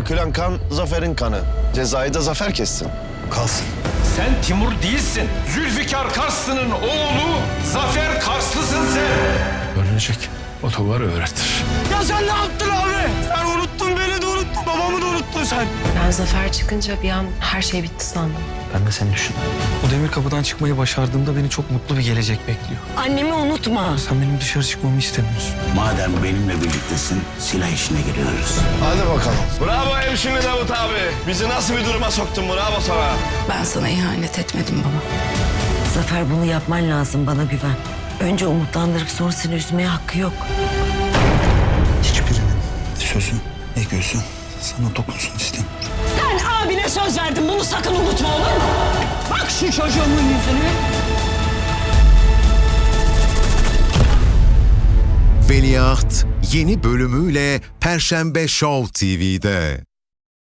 Dökülen kan Zafer'in kanı. Cezayı da Zafer kessin. Kalsın. Sen Timur değilsin. Zülfikar Karslı'nın oğlu Zafer Karslısın sen. Öğrenecek. Otogar öğretir. Ya sen ne yaptın abi? Sen. Ben Zafer çıkınca bir an her şey bitti sandım. Ben de seni düşün. O demir kapıdan çıkmayı başardığımda beni çok mutlu bir gelecek bekliyor. Annemi unutma. Sen benim dışarı çıkmamı istemiyorsun. Madem benimle birliktesin, silah işine giriyoruz. Hadi bakalım. Bravo hemşire Davut abi. Bizi nasıl bir duruma soktun bravo sana. Ben sana ihanet etmedim baba. Zafer bunu yapman lazım bana güven. Önce umutlandırıp sonra seni üzmeye hakkı yok. Hiçbirinin sözü ne gözü sana dokunsun istemiyorum. Sen abine söz verdin bunu sakın unutma olur mu? Bak şu çocuğumun yüzünü. Veliaht yeni bölümüyle Perşembe Show TV'de.